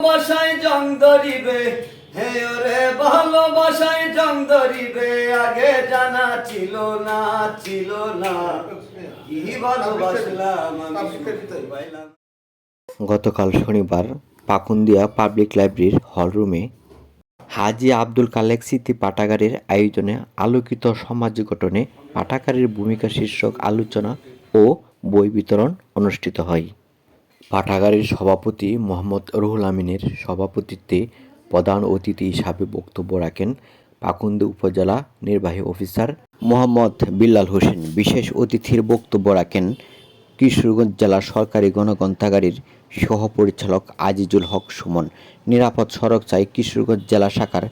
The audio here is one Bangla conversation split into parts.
ভালোবাসায় জং ধরিবে। হে ওরে ভালোবাসায় জং ধরিবে। আগে জানা ছিল না ছিল না। কি ভালোবাসলাম গতকাল শনিবার পাকুন্দিয়া পাবলিক লাইব্রেরির হলরুমে হাজি আব্দুল কালেক স্মৃতি পাঠাগারের আয়োজনে আলোকিত সমাজ গঠনে পাঠাগারের ভূমিকা শীর্ষক আলোচনা ও বই বিতরণ অনুষ্ঠিত হয়। পাঠাগারের সভাপতি মোহাম্মদ রুহুল আমিনের সভাপতিত্বে প্রধান অতিথি হিসাবে বক্তব্য রাখেন পাকুন্দি উপজেলা নির্বাহী অফিসার মোহাম্মদ বিল্লাল হোসেন। বিশেষ অতিথির বক্তব্য রাখেন কিশোরগঞ্জ জেলা সরকারি গণগ্রন্থাগারের সহপরিচালক আজিজুল হক সুমন। নিরাপদ সড়ক চাই কিশোরগঞ্জ জেলা শাখার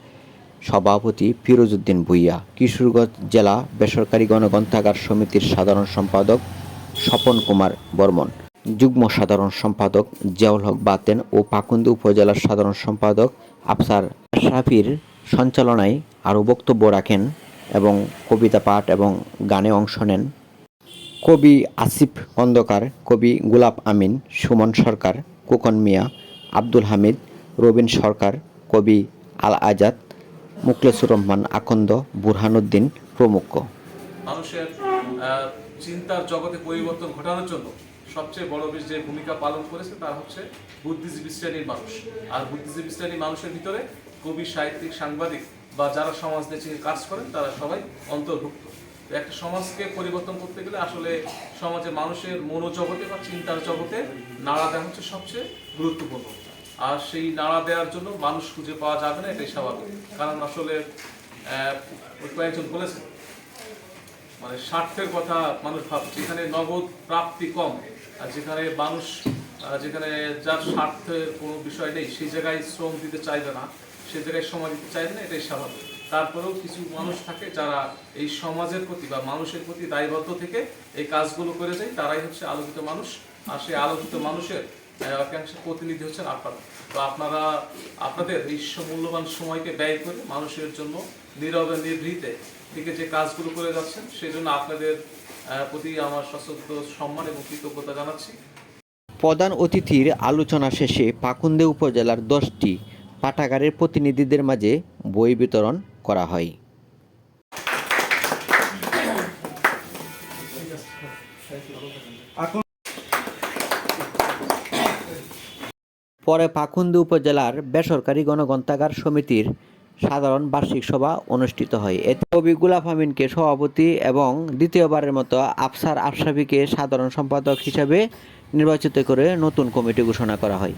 সভাপতি ফিরোজউদ্দিন ভুইয়া। কিশোরগঞ্জ জেলা বেসরকারি গণগ্রন্থাগার সমিতির সাধারণ সম্পাদক স্বপন কুমার বর্মন। যুগ্ম সাধারণ সম্পাদক জিয়াউল হক বাতেন ও পাকুন্দি উপজেলার সাধারণ সম্পাদক আফসার আশরাফির সঞ্চালনায় আরও বক্তব্য রাখেন এবং কবিতা পাঠ এবং গানে অংশ নেন। কবি আসিফ খন্দকার কবি গোলাপ আমিন, সুমন সরকার কোকন মিয়া, আব্দুল হামিদ, রবীন সরকার, কবি আল আজাদ মুকলেসুর রহমান আকন্দ বুরহানুদ্দিন প্রমুখ। মানুষের চিন্তার জগতে পরিবর্তন ঘটানোর জন্য সবচেয়ে বড় বেশ যে ভূমিকা পালন করেছে তার হচ্ছে বুদ্ধিজীবী শ্রেণির মানুষ। আর বুদ্ধিজীবী শ্রেণির মানুষের ভিতরে কবি, সাহিত্যিক, সাংবাদিক বা যারা সমাজ নিয়ে কাজ করেন, তারা সবাই অন্তর্ভুক্ত। একটা সমাজকে পরিবর্তন করতে গেলে আসলে সমাজে মানুষের মনোজগতে বা চিন্তার জগতে নাড়া দেওয়া হচ্ছে সবচেয়ে গুরুত্বপূর্ণ। আর সেই নাড়া দেওয়ার জন্য মানুষ খুঁজে পাওয়া যাবে না, এটাই স্বাভাবিক। কারণ আসলে কয়েকজন বলেছেন মানে স্বার্থের কথা মানুষ ভাবছে। যেখানে নগদ প্রাপ্তি কম, আর যেখানে মানুষ যেখানে যার স্বার্থের কোনো বিষয় নেই সেই জায়গায় শ্রম দিতে চাইবে না সেই জায়গায় সময় দিতে চাইবে না, এটাই স্বাভাবিক। তারপরেও কিছু মানুষ থাকে যারা এই সমাজের প্রতি বা মানুষের প্রতি দায়বদ্ধ থেকে এই কাজগুলো করে যায়, তারাই হচ্ছে আলোকিত মানুষ, আর সেই আলোকিত মানুষের একাংশ প্রতিনিধি হচ্ছেন আপনারা। তো আপনারা আপনাদের এই মূল্যবান সময়কে ব্যয় করে মানুষের জন্য নীরবে নিভৃতে থেকে যে কাজগুলো করে যাচ্ছেন সেই জন্য আপনাদের প্রতি আমার সশ্রদ্ধ সম্মান এবং কৃতজ্ঞতা জানাচ্ছি। প্রধান অতিথির আলোচনা শেষে পাকুন্দে উপজেলার দশটি পাঠাগারের প্রতিনিধিদের মাঝে বই বিতরণ করা হয়। পরে পাখুন্দি উপজেলার বেসরকারি গণগ্রন্থাগার সমিতির সাধারণ বার্ষিক সভা অনুষ্ঠিত হয়। এতে কবি গুলাফ আমিনকে সভাপতি এবং দ্বিতীয়বারের মতো আফসার আফসাবিকে সাধারণ সম্পাদক হিসাবে নির্বাচিত করে নতুন কমিটি ঘোষণা করা হয়।